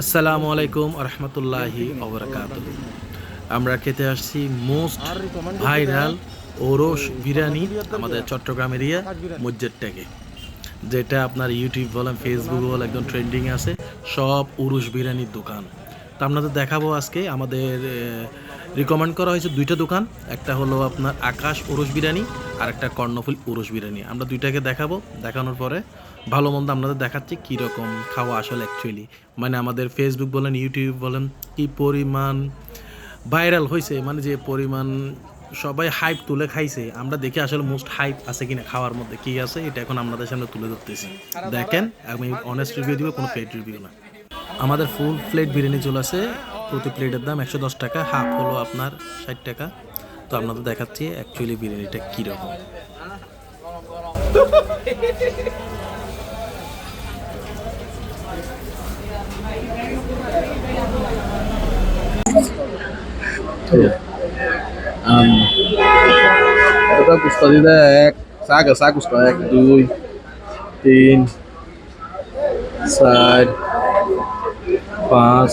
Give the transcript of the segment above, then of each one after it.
আসসালামু আলাইকুম রহমতুল্লাহি আমরা খেতে আসছি মোস্ট ভাইরাল ওরস বিরিয়ানি আমাদের চট্টগ্রাম এরিয়া মজ্জেরটাকে যেটা আপনার ইউটিউব বলেন ফেসবুক বলেন, একদম ট্রেন্ডিং আছে, সব উরুস বিরিয়ানির দোকান। তা আপনাদের দেখাবো আজকে আমাদের রিকমেন্ড করা হয়েছে দুইটা দোকান। একটা হলো আপনার আকাশ উরুস বিরিয়ানি, আর একটা কর্ণফুল উরুস বিরিয়ানি। আমরা দুইটাকে দেখাবো, দেখানোর পরে ভালো মন্দ আপনাদের দেখাচ্ছি কীরকম খাওয়া আসলে অ্যাকচুয়ালি মানে আমাদের ফেসবুক বলেন ইউটিউব বলেন, কি পরিমাণ ভাইরাল হয়েছে মানে যে পরিমাণ সবাই হাইপ তুলে খাইছে, আমরা দেখি আসলে মোস্ট হাইপ আছে কিনা খাওয়ার মধ্যে, কি আছে, এটা এখন আপনাদের সামনে তুলে ধরতেছি। দেখেন, আমি অনেস্ট রিভিউ দিব, কোনো পেড রিভিউ না। আমাদের ফুল প্লেট বিরিয়ানি চলে আছে প্রতি প্লেটের দাম একশো দশ টাকা হাফ হলো আপনার ষাট টাকা তো আপনাদের দেখাচ্ছি অ্যাকচুয়ালি বিরিয়ানিটা কীরকম এটা এক কুস্তা এক দুই তিন চার পাঁচ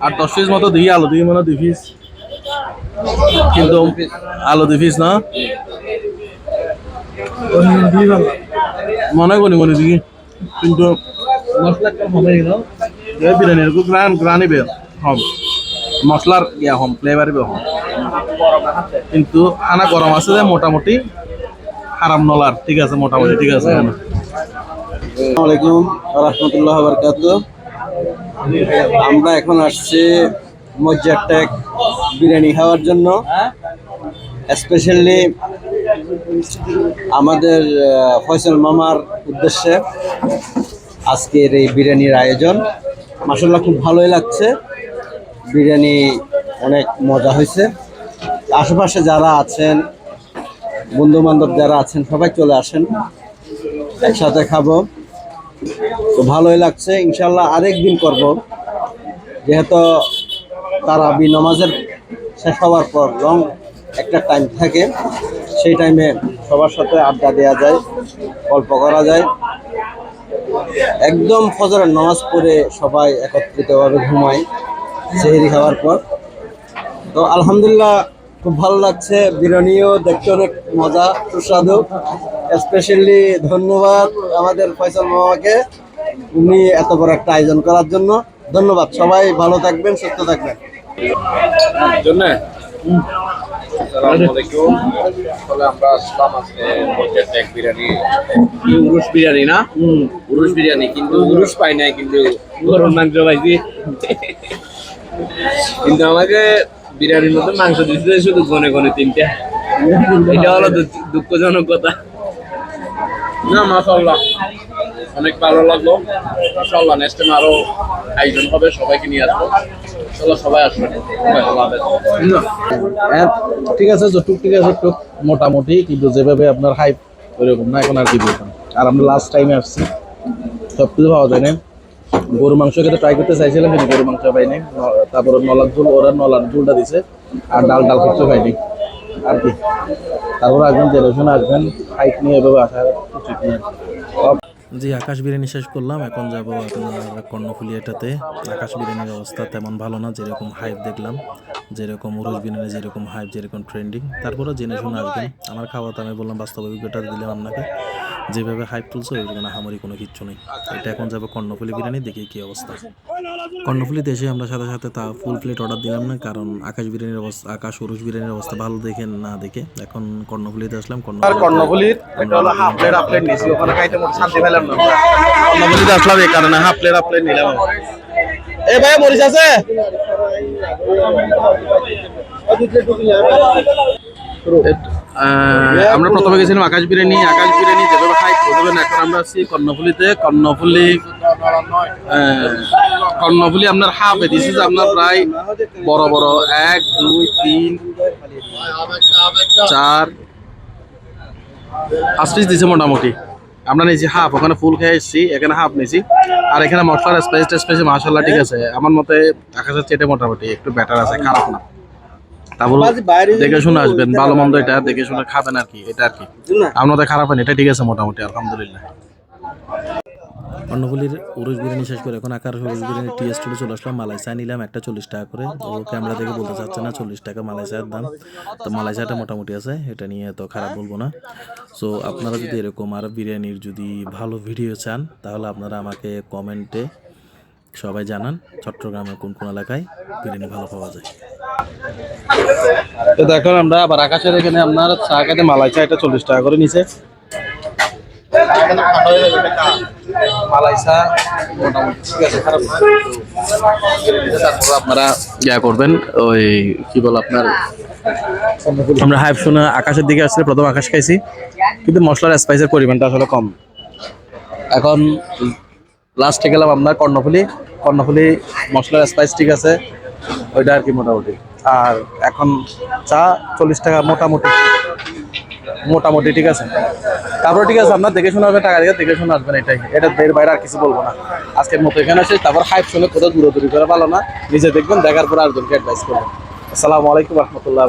আর দশ পিস মতো দিই আলু দিই মনে দুই পিস কিন্তু আলু দুই পিস না? মনে করি, মনে দিই কিন্তু বিরিয়ানির গ্রান গ্রানি হম। মশলার ইয়া হম ফ্লেভার বে হম। কিন্তু খানা গরম আছে যে মোটামুটি হারাম নলার। ঠিক আছে, মোটামুটি ঠিক আছে। আসসালামাইকুম রহমতুল্লাহ বরকাত আমরা এখন আসছি মজ্জার ট্যাক বিরিয়ানি খাওয়ার জন্য। স্পেশালি আমাদের ফয়সল মামার উদ্দেশ্যে আজকের এই বিরিয়ানির আয়োজন। মাসাল্লাহ খুব ভালোই লাগছে। বিরিয়ানি অনেক মজা হয়েছে। আশেপাশে যারা আছেন বন্ধু বান্ধব যারা আছেন, সবাই চলে আসেন। একসাথে খাব। তো ভালোই লাগছে। ইনশাল্লাহ আরেক দিন করব। যেহেতু তারাবি নামাজের শেষ হওয়ার পর লং একটা টাইম থাকে, সেই টাইমে সবার সাথে আড্ডা দেওয়া যায়, গল্প করা যায়। একদম ফজরের নামাজ পড়ে সবাই একত্রিতভাবে ঘুমায়, সেহেরি খাওয়ার পর। তো আলহামদুলিল্লাহ খুব ভালো লাগছে বিরিয়ানিও দেখতে অনেক মজা সুস্বাদু। স্পেশালি ধন্যবাদ আমাদের ফয়সাল মামাকে উনি এত বড় একটা আয়োজন করার জন্য। ধন্যবাদ সবাই ভালো থাকবেন সুস্থ থাকবেন। বিরিয়ানি। না? বিরিয়ানি কিন্তু পাই নাই কিন্তু গরুর মাংস পাইছি। কিন্তু আমাকে বিরিয়ানির মধ্যে মাংস দিচ্ছে শুধু গনে গনে তিনটা। এটা হলো দুঃখজনক কথা। না মাশাল্লাহ অনেক ভালো লাগল। ইনশাল্লাহ নেক্সট টাইম আরও আয়োজন হবে সবাইকে নিয়ে আসব। সবাই হ্যাঁ, ঠিক আছে যতটুক ঠিক আছে টুক মোটামুটি কিন্তু যেভাবে আপনার হাইপ ওইরকম না এখন আর কি বলতাম আর আমরা লাস্ট টাইমে আসছি সব কিছু পাওয়া যায় না। গরু মাংস খেতে ট্রাই করতে চাইছিলাম, কিন্তু গরু মাংস পাইনি। তারপরে নলার ঝুল, ওরা নলার ঝুলটা দিছে, আর ডাল ডাল কিছু পাইনি। আর কি। তারপরে আসবেন জেনারেশন আসবেন হাইট নিয়ে এভাবে আসার উচিত জি, আকাশ বিরিয়ানি শেষ করলাম, এখন যাব আপনার কর্ণফুলি এটাতে আকাশ বিরিয়ানির অবস্থা তেমন ভালো না, যেরকম হাইপ দেখলাম, যেরকম উরুস বিরিয়ানি, যেরকম হাইপ যেরকম ট্রেন্ডিং তারপরে জেনে শুনে আসবেন। আমার খাওয়া তো আমি বললাম, বাস্তব অভিজ্ঞতা দিলাম আপনাকে। যেভাবে হাইপ তুলছে ওইভাবে হামারি কোনো কিচ্ছু নেই। এটা এখন যাব কর্ণফুলি বিরিয়ানি দেখি কি অবস্থা। কর্ণফুলিতে এসে আমরা সাথে সাথে তা ফুল প্লেট অর্ডার দিলাম না কারণ আকাশ বিরিয়ানির অবস্থা আকাশ উরুস বিরিয়ানির অবস্থা ভালো দেখে না দেখে। এখন কর্ণফুলিতে আসলাম কর্ণফুলির হাফ প্লেট হাফ প্লেট নিছি ওখানে খাইতে মোট শান্তি পেলাম না। কর্ণফুলিতে আসলাম এই কারণে হাফ প্লেট হাফ প্লেট নিলাম এ ভাই মরিচ আছে? আমরা প্রথমে গেছিলাম আকাশ বিরিয়ানি আকাশ বিরিয়ানি যেভাবে খাই, প্রথমে এখন আমরা আছি কর্ণফুলিতে। কর্ণফুলি কর্ণফুলি আপনার হাফে। দিছে যে আপনার প্রায় বড় বড়। এক, দুই, তিন, চার। পাঁচ পিস দিছে মোটামুটি। আমরা নিয়েছি হাফ, ওখানে ফুল খেয়ে এসেছি, এখানে হাফ নিয়েছি। আর এখানে মশলার স্পাইস টেস্পাইস মাসাল্লাহ ঠিক আছে। আমার মতে আকাশের চেটে মোটামুটি একটু বেটার আছে, খারাপ না। তারপর দেখে শুনে আসবেন ভালো মন্দ এটা দেখে শুনে খাবেন আর কি এটা আর কি। আপনাদের খারাপ হয়নি এটা ঠিক আছে মোটামুটি আলহামদুলিল্লাহ। অন্নপল্লির উরুজ বিরিয়ানি শেষ করে এখন আকার উরুজ বিরিয়ানি টি স্টুডিও চলে আসলাম। মালাইচা নিলাম একটা চল্লিশ টাকা করে। ও ক্যামেরা দেখে বলতে চাচ্ছে না চল্লিশ টাকা মালাই দাম। তো মালাইচাটা মোটামুটি আছে এটা নিয়ে তো খারাপ বলব না। সো আপনারা যদি এরকম আর বিরিয়ানির যদি ভালো ভিডিও চান তাহলে আপনারা আমাকে কমেন্টে সবাই জানান চট্টগ্রামের কোন কোন এলাকায় বিরিয়ানি ভালো পাওয়া যায়। তো দেখুন, আমরা আবার আকাশের এখানে আপনার চা খেতে মালাই চা এটা চল্লিশ টাকা করে নিছে। মালাই চা মোটামুটি ঠিক আছে, খারাপ তারপর আপনারা করবেন, ওই কি বল আপনার, আমরা হাইপ শুনে আকাশের দিকে আসলে প্রথম আকাশ খাইছি, কিন্তু মশলার স্পাইসের পরিমাণটা আসলে কম। এখন লাস্টে গেলাম আপনার কর্ণফুলি। কর্ণফুলি মশলার স্পাইস ঠিক আছে, ওইটা আর কি মোটামুটি। আর এখন চা চল্লিশ টাকা মোটামুটি। মোটামুটি, ঠিক আছে? তারপরে ঠিক আছে, আপনার দেখে শুনে আসবেন, টাকা দিয়ে দেখে শুনে আসবেন এটাই। এটা এর বাইরে আর কিছু বলব না। আজকের মতো এখানে আসে, তারপর হাইপ শুনে কোথাও দূরে দূরে করে ভালো না। নিজে দেখবেন, দেখার পর আরেকজনকে অ্যাডভাইস করবেন। আসসালামু আলাইকুম রহমতুল্লাহ